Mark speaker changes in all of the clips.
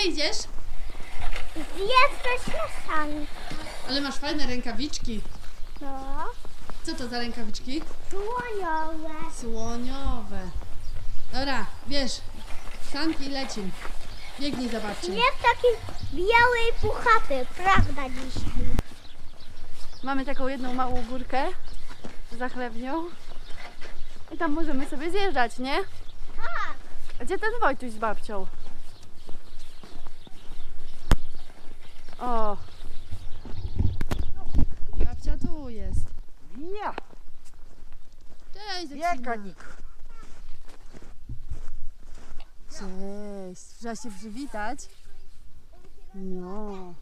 Speaker 1: Gdzie idziesz?
Speaker 2: Jesteś na sali.
Speaker 1: Ale masz fajne rękawiczki.
Speaker 2: No.
Speaker 1: Co to za rękawiczki?
Speaker 2: Słoniowe.
Speaker 1: Słoniowe. Dobra, wiesz, sanki i lecim. Biegnij za babcią.
Speaker 2: Jest taki biały i puchaty, prawda dzisiaj?
Speaker 1: Mamy taką jedną małą górkę za chlewnią. I tam możemy sobie zjeżdżać, nie?
Speaker 2: Tak.
Speaker 1: A Gdzie ten Wojtuś z babcią? O! Babcia tu jest.
Speaker 3: Ja,
Speaker 1: Cześć,
Speaker 3: biekanik.
Speaker 1: Cześć. Trzeba się przywitać. No.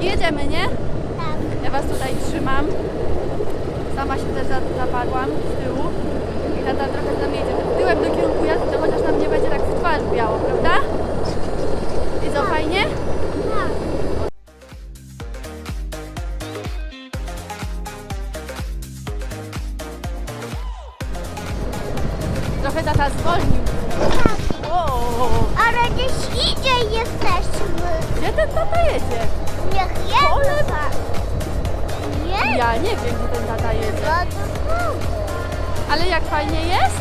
Speaker 1: Jedziemy, nie?
Speaker 2: Tak.
Speaker 1: Ja was tutaj trzymam. Sama się też za- zapadłam z tyłu. I tata trochę tam jedzie. Tyłem do kierunku jazdy, to chociaż nam nie będzie tak w twarz biało, prawda? I co, fajnie?
Speaker 2: Tak.
Speaker 1: Trochę tata zwolnił.
Speaker 2: tak. Ale gdzieś idzie jesteśmy.
Speaker 1: gdzie ten tata jedzie?
Speaker 2: Niech jedzie pan. Nie?
Speaker 1: Ja nie wiem, gdzie ten tata jedzie.
Speaker 2: No to.
Speaker 1: Ale jak fajnie jest?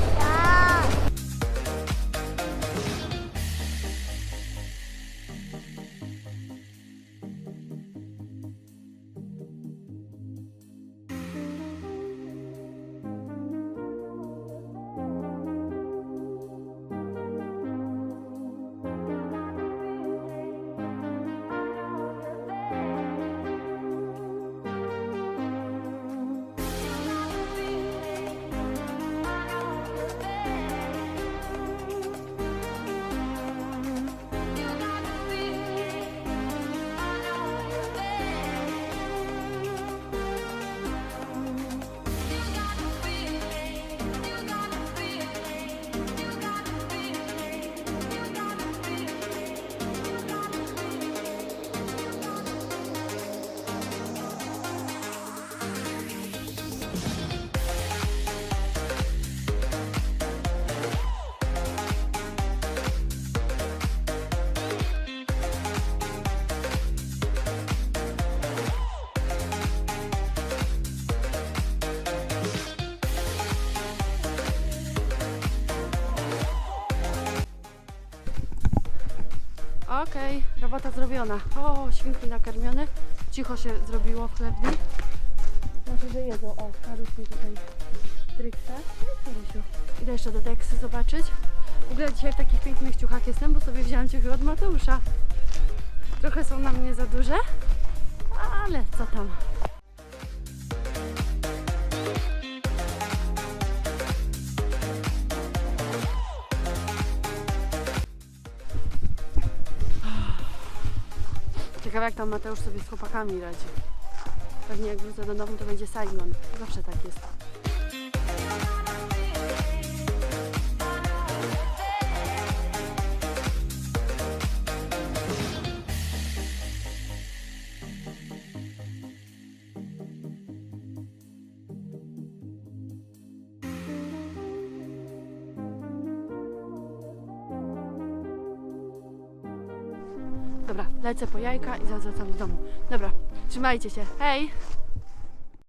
Speaker 1: Okej, robota zrobiona. O, świnki nakarmione. Cicho się zrobiło w chlebni. Znaczy, że jedzą. O, Karuś mi tutaj tryksa. Karusiu. Idę jeszcze do Deksy zobaczyć. W ogóle dzisiaj w takich pięknych ciuchach jestem, bo sobie wzięłam ciuchy od Mateusza. Trochę są na mnie za duże, ale co tam. Ciekawe jak tam Mateusz sobie z chłopakami radzi. Pewnie jak wrócę do domu to będzie Saigon. Zawsze tak jest. Dobra, lecę po jajka i zaraz wracam do domu. Dobra, trzymajcie się. Hej!